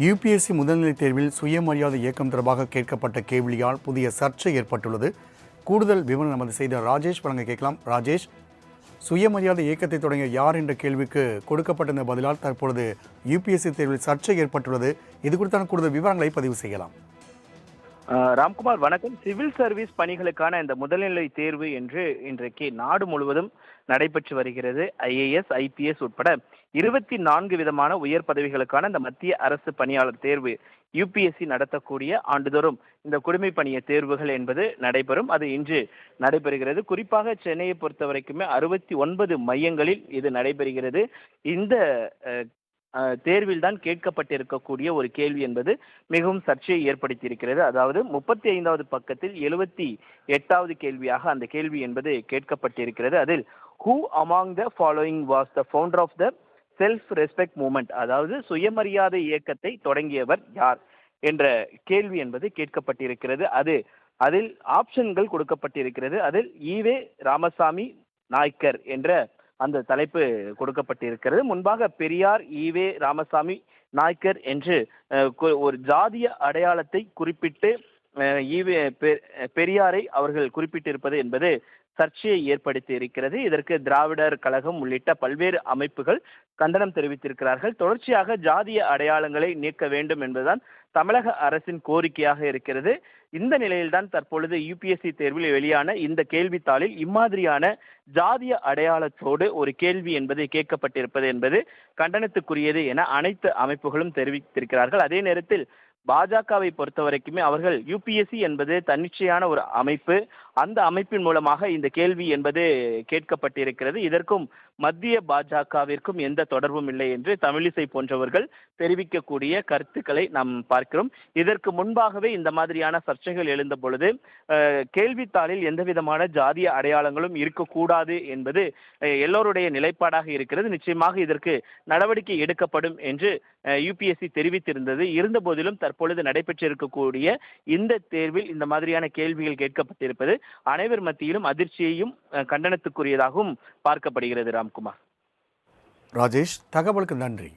UPSC முதல்நிலை தேர்வில் சுயமரியாதை இயக்கம் தொடர்பாக கேட்கப்பட்ட கேள்வியால் புதிய சர்ச்சை ஏற்பட்டுள்ளது. கூடுதல் விவரம் நமது செய்த ராஜேஷ் வழங்க கேட்கலாம். ராஜேஷ் சுயமரியாதை இயக்கத்தை தொடங்கிய யார் என்ற கேள்விக்கு கொடுக்கப்பட்டிருந்த பதிலால் தற்பொழுது யுபிஎஸ்சி தேர்வில் சர்ச்சை ஏற்பட்டுள்ளது. இது குறித்தான கூடுதல் விவரங்களை பதிவு செய்யலாம். ராம்குமார் வணக்கம். சிவில் சர்வீஸ் பணிகளுக்கான இந்த முதல்நிலை தேர்வு என்று இன்றைக்கு நாடு முழுவதும் நடைபெற்று வருகிறது. ஐஏஎஸ் ஐபிஎஸ் உட்பட இருபத்தி நான்கு விதமான உயர் பதவிகளுக்கான இந்த மத்திய அரசு பணியாளர் தேர்வு யுபிஎஸ்சி நடத்தக்கூடிய ஆண்டுதோறும் இந்த குடிமை பணிய தேர்வுகள் என்பது நடைபெறும். அது இன்று நடைபெறுகிறது. குறிப்பாக சென்னையை பொறுத்த வரைக்குமே அறுபத்தி ஒன்பது மையங்களில் இது நடைபெறுகிறது. இந்த தேர்வில்தான் கேட்கப்பட்டிருக்கக்கூடிய ஒரு கேள்வி என்பது மிகவும் சர்ச்சையை ஏற்படுத்தியிருக்கிறது. அதாவது முப்பத்தி ஐந்தாவது பக்கத்தில் எழுபத்தி எட்டாவது கேள்வியாக அந்த கேள்வி என்பது கேட்கப்பட்டிருக்கிறது. அதில் who among the following was the founder of the self respect movement அதாவது சுயமரியாதை இயக்கத்தை தொடங்கியவர் யார் என்ற கேள்வி என்பது கேட்கப்பட்டிருக்கிறது. அது அதில் ஆப்ஷன்கள் கொடுக்கப்பட்டிருக்கிறது. அதில் ஈவே ராமசாமி நாய்க்கர் என்ற அந்த தலைப்பு கொடுக்கப்பட்டிருக்கிறது. முன்பாக பெரியார் ஈவே ராமசாமி நாய்க்கர் என்று ஒரு ஜாதிய அடையாளத்தை குறிப்பிட்டு ஈவே பெ- பெரியாரை அவர்கள் குறிப்பிட்டிருப்பது என்பது சர்ச்சையை ஏற்படுத்தி இருக்கிறது. இதற்கு திராவிடர் கழகம் உள்ளிட்ட பல்வேறு அமைப்புகள் கண்டனம் தெரிவித்திருக்கிறார்கள். தொடர்ச்சியாக ஜாதிய அடையாளங்களை நீக்க வேண்டும் என்பதுதான் தமிழக அரசின் கோரிக்கையாக இருக்கிறது. இந்த நிலையில்தான் தற்பொழுது யுபிஎஸ்சி தேர்வில் வெளியான இந்த கேள்வித்தாளில் இம்மாதிரியான ஜாதிய அடையாளத்தோடு ஒரு கேள்வி என்பது கேட்கப்பட்டிருப்பது என்பது கண்டனத்துக்குரியது என அனைத்து அமைப்புகளும் தெரிவித்திருக்கிறார்கள். அதே நேரத்தில் பாஜகவை பொறுத்த வரைக்குமே அவர்கள் யுபிஎஸ்சி என்பது தன்னிச்சையான ஒரு அமைப்பு. அந்த அமைப்பின் மூலமாக இந்த கேள்வி என்பது கேட்கப்பட்டிருக்கிறது. இதற்கும் மத்திய பாஜகவிற்கும் எந்த தொடர்பும் இல்லை என்று தமிழிசை போன்றவர்கள் தெரிவிக்கக்கூடிய கருத்துக்களை நாம் பார்க்கிறோம். இதற்கு முன்பாகவே இந்த மாதிரியான சர்ச்சைகள் எழுந்த பொழுது கேள்வித்தாளில் எந்த விதமான ஜாதிய அடையாளங்களும் இருக்கக்கூடாது என்பது எல்லோருடைய நிலைப்பாடாக இருக்கிறது. நிச்சயமாக இதற்கு நடவடிக்கை எடுக்கப்படும் என்று யுபிஎஸ்சி தெரிவித்திருந்தது. இருந்த போதிலும் தற்பொழுது நடைபெற்றிருக்கக்கூடிய இந்த தேர்வில் இந்த மாதிரியான கேள்விகள் கேட்கப்பட்டிருப்பது அனைவர் மத்தியிலும் அதிர்ச்சியையும் கண்டனத்துக்குரியதாகவும் பார்க்கப்படுகிறது ராம்குமார். ராஜேஷ் தகவலுக்கு நன்றி.